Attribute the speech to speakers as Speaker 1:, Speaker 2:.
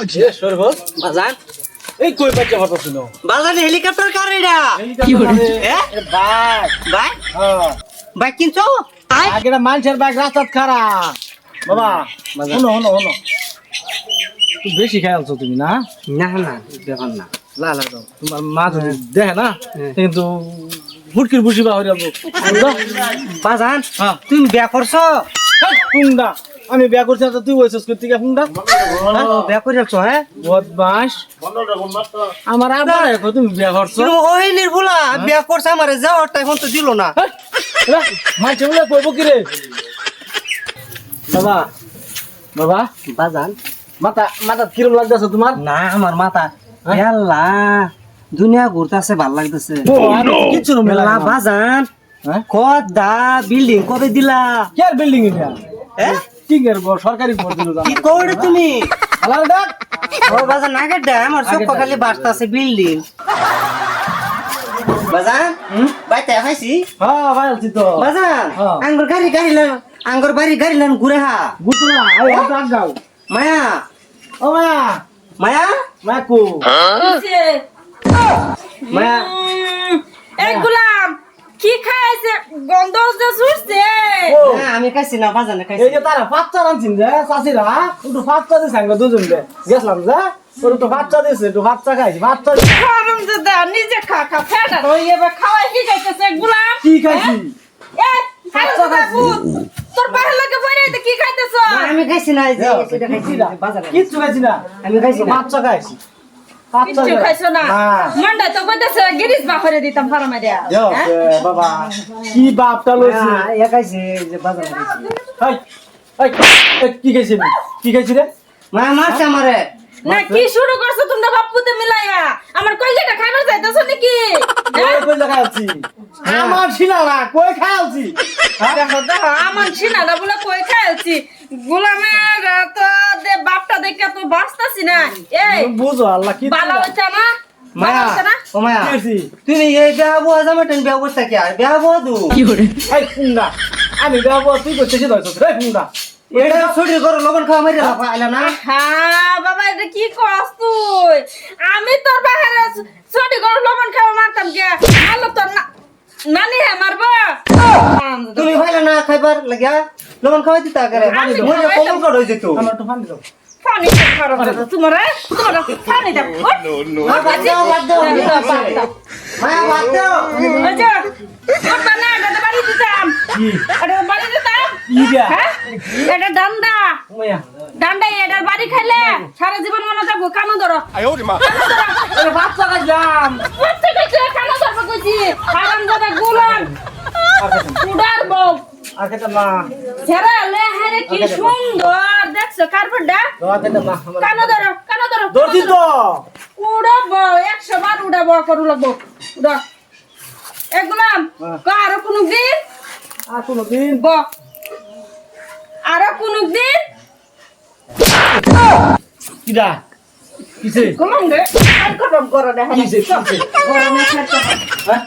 Speaker 1: এ সরবত
Speaker 2: বাজান।
Speaker 1: এই কই বাচ্চা কথা শুনো
Speaker 2: বাজান হেলিকপ্টার কার এটা?
Speaker 1: কি? বাঘ
Speaker 2: ভাই।
Speaker 1: হ্যাঁ।
Speaker 2: ভাই কিনছো?
Speaker 1: আগেটা মানুষের বাইক রাস্তাত খারা বাবা শোনো শোনো শোনো। তুই বেশি খাই আলছো তুমি না?
Speaker 2: না না ব্যাপার না।
Speaker 1: লা লা দাও। তোমার মা যদি দেখে না?
Speaker 2: হ্যাঁ।
Speaker 1: কিন্তু ফুটকির বুঝি বা হয়ে
Speaker 2: বাজান
Speaker 1: হ্যাঁ।
Speaker 2: তুমি বিয়া করছ?
Speaker 1: হুন্ডা আমি বিয়া করছি আর তুই বলছিস করতে গিয়ে হুন্ডা
Speaker 2: ও, বিয়া করে আছো হ্যাঁ?
Speaker 1: বদমাস। আমার আবার দেখো তুমি বিয়া করছ?
Speaker 2: ওই নির্ভুলা বিয়া করছে আমারে যাওয়ার টাইম তো দিল না।
Speaker 1: মাঝে বলে কইবো কি রে? বাবা বাবা।
Speaker 2: বাজান।
Speaker 1: মাথা মাথা কিরম লাগতেছে তোমার?
Speaker 2: না আমার মাথা।
Speaker 1: হ্যাঁ?
Speaker 2: এল্লা দুনিয়া ঘুরতেছে ভালো লাগতেছে।
Speaker 1: না মেলা
Speaker 2: বাজান
Speaker 1: হ্যাঁ?
Speaker 2: কদা বিল্ডিং কবে দিলা?
Speaker 1: কি বিল্ডিং এটা?
Speaker 2: হ্যাঁ
Speaker 1: ঠিক এর বড় সরকারি ঘর দিল
Speaker 2: কি করে তুমি?
Speaker 1: ডাক।
Speaker 2: ও আমার চোখ খালি বাসতাছে বিল্ডিং। বাজান
Speaker 1: হুম?
Speaker 2: বাইতে খাইছি
Speaker 1: হ্যাঁ ভাই আছি তো।
Speaker 2: বাজান
Speaker 1: হ্যাঁ।
Speaker 2: আঙ্গুর গাড়ি গাড়ি লান আঙ্গুর বাড়ি গাড়ি লান ঘুরে হা।
Speaker 1: গুতুলা আই হাত ডাক গাও
Speaker 2: মায়া?
Speaker 1: ও মায়া।
Speaker 2: মায়া?
Speaker 1: মাকু
Speaker 2: মায়া?
Speaker 3: এই গুলাম কি খাইছে? গন্ধ
Speaker 2: না, আমি খাইছি না বাজানে খাইছি।
Speaker 1: এই যে তারা বাচ্চা রানছিন যে চাষিরা একটু বাচ্চা দিয়ে সাঙ্গ দুজন দে গেছিলাম যে ওর একটু বাচ্চা দিয়েছে একটু বাচ্চা খাইছি বাচ্চা
Speaker 3: খারাম যে দা নিজে খা খা ফেটা রই এবার খাওয়াই কি খাইতেছে গুলাম?
Speaker 1: কি খাইছি?
Speaker 3: এ যে বাবু তোর বাহির লাগে বইরে কি খাইতেছ?
Speaker 2: আমি খাইছি না এই যে খাইছি
Speaker 1: না,
Speaker 2: বাজারে
Speaker 1: কিচ্ছু খাইছি না।
Speaker 2: আমি খাইছি
Speaker 1: বাচ্চা খাইছি। বাচ্চা
Speaker 3: কিচ্ছু খাইছো না?
Speaker 1: না
Speaker 3: মন্ডা তো কইতেছে গিরিস বা করে দিতাম ফারামা দিয়া।
Speaker 1: দেও, এ, বাবা কি বাপটা লইছে?
Speaker 2: না, এ খাইছি এই যে বাজারে খাইছি।
Speaker 1: এই, এই, এই, কি খাইছি আমি? কি খাইছি রে?
Speaker 2: মায়া মারছে আমারে।
Speaker 3: না কি শুরু করছ তোমরা বাপুতে মিলাইয়া? আমার কইলেটা খাইবার যাইতেছো নাকি? হ্যাঁ?
Speaker 1: কই কই আমার ছিল না কই খাইছি
Speaker 3: দেখো দেখো আমার সিনাটা বলে কই খাইছি গোলামের তো দেখে তো বাঁচতাছি না। এই
Speaker 1: বুঝো আল্লাহ কি
Speaker 3: বালা হইছে না
Speaker 2: মায়া
Speaker 3: না?
Speaker 2: ও মায়া। তুমি এই টেন
Speaker 1: ফুঙ্গা আমি তুই করছিস ধরছিস। রে ফুঙ্গা
Speaker 2: এটা ছুটি করো লগন খাওয়া মারি রাখা আইলা না?
Speaker 3: হ্যাঁ বাবা এটা কি কস তুই? আমি তোর বাহারে ছোটি করে লবণ খাওয়া মারতাম কে? মারলো তোর না নানি হ্যাঁ মারবো?
Speaker 2: তুমি ভাইলা না খাইবার লাগিয়া? লগন খাওয়াই দিতা করে
Speaker 3: আমি
Speaker 2: মরে
Speaker 3: খাওয়াইতাম।
Speaker 2: কমল কর হই যেত
Speaker 1: আমার একটু পানি দাও।
Speaker 3: খারাপ তোমার তোমার পানি দাও বাড়ি হ্যাঁ খাইলে সারা জীবন মনে থাকব কানো ধরো
Speaker 1: খাইলাম
Speaker 3: প্রত্যেকে কানো ধরবো কইছি হারাম দাদা গুলাম উডার বউ
Speaker 1: আর খেতাম
Speaker 3: ছেড়ে লে হারে কি সুন্দর
Speaker 1: না আমার
Speaker 3: কানো ধরো কানো ধরো?
Speaker 1: ধরছি তো।
Speaker 3: উড়াবো একশো বার উড়াবো করু লাগবো। উড়া। এগুলাম
Speaker 1: হ্যাঁ।
Speaker 3: আরও কোনো দিন?
Speaker 1: আর কোনো দিন?
Speaker 3: ব। আরও কোনো দিন?
Speaker 1: কিডা? কিসে?
Speaker 3: কলম রে। আর কলম করো না
Speaker 1: কিসে কিসে?
Speaker 3: গরমে খেতে
Speaker 1: হ্যাঁ।